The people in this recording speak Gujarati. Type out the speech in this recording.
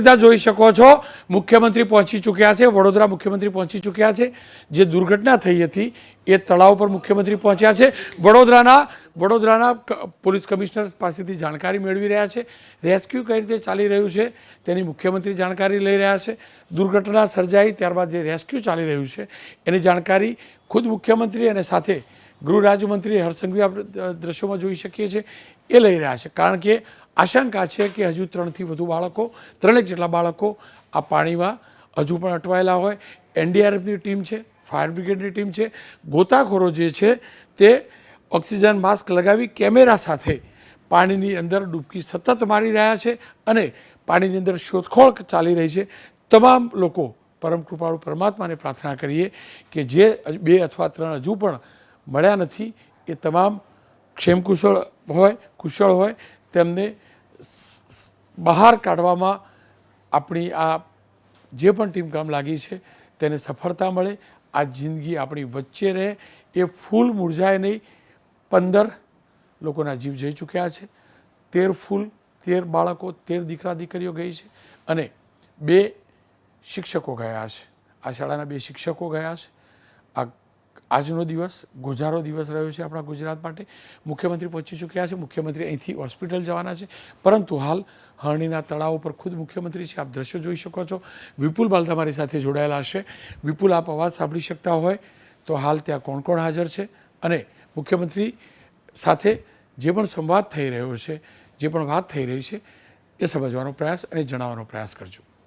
સીધા જોઈ શકો છો. મુખ્યમંત્રી પહોંચી ચૂક્યા છે, વડોદરા મુખ્યમંત્રી પહોંચી ચૂક્યા છે. જે દુર્ઘટના થઈ હતી, એ તળાવ પર મુખ્યમંત્રી પહોંચ્યા છે. વડોદરાના વડોદરાના પોલીસ કમિશનર પાસેથી જાણકારી મેળવી રહ્યા છે. રેસ્ક્યુ કઈ રીતે ચાલી રહ્યું છે, તેની મુખ્યમંત્રી જાણકારી લઈ રહ્યા છે. દુર્ઘટના સર્જાઈ ત્યારબાદ જે રેસ્ક્યુ ચાલી રહ્યું છે, એની જાણકારી ખુદ મુખ્યમંત્રી અને સાથે ગૃહ રાજ્યમંત્રી હરસંઘવી આપણે દ્રશ્યોમાં જોઈ શકીએ છીએ. એ લઈ રહ્યા છે. કારણ કે આશંકા છે કે હજુ ત્રણથી વધુ બાળકો, ત્રણેક જેટલા બાળકો આ પાણીમાં હજુ પણ અટવાયેલા હોય. એનડીઆરએફની ટીમ છે, ફાયર બ્રિગેડની ટીમ છે. ગોતાખોરો જે છે તે ઓક્સિજન માસ્ક લગાવી કેમેરા સાથે પાણીની અંદર ડૂબકી સતત મારી રહ્યા છે અને પાણીની અંદર શોધખોળ ચાલી રહી છે. તમામ લોકો પરમ કૃપાળુ પરમાત્માને પ્રાર્થના કરીએ કે જે બે અથવા ત્રણ હજુ પણ મળ્યા નથી, એ તમામ ક્ષેમકુશળ હોય, કુશળ હોય, તેમને બહાર કાઢવામાં આપણી આ જે પણ ટીમ કામ લાગી છે, તેને સફળતા મળે, આ જિંદગી આપણી વચ્ચે રહે, એ ફૂલ મુરઝાય નહીં, પંદર લોકોના જીવ જઈ ચૂક્યા છે, તેર ફૂલ, તેર બાળકો, તેર દીકરા દીકરીઓ ગઈ છે અને બે શિક્ષકો ગયા છે. આ શાળાના બે શિક્ષકો ગયા છે. આ આજનો દિવસ, ગુજારો દિવસ રહ્યો છે આપણા ગુજરાત માટે. મુખ્યમંત્રી પહોંચી ચૂક્યા છે. મુખ્યમંત્રી અહીંથી હોસ્પિટલ જવાના છે. પરંતુ હાલ હરણીના તળાવ ઉપર ખુદ મુખ્યમંત્રી છે. આપ દ્રશ્યો જોઈ શકો છો. વિપુલ બાલ તમારી સાથે જોડાયેલા હશે. વિપુલ, આપ અવાજ સાંભળી શકતા હોય તો હાલ ત્યાં કોણ કોણ હાજર છે? અને મુખ્યમંત્રી સાથે જે પણ સંવાદ થઈ રહ્યો છે, જે પણ વાત થઈ રહી છે, એ સમજવાનો પ્રયાસ અને જણાવવાનો પ્રયાસ કરજો.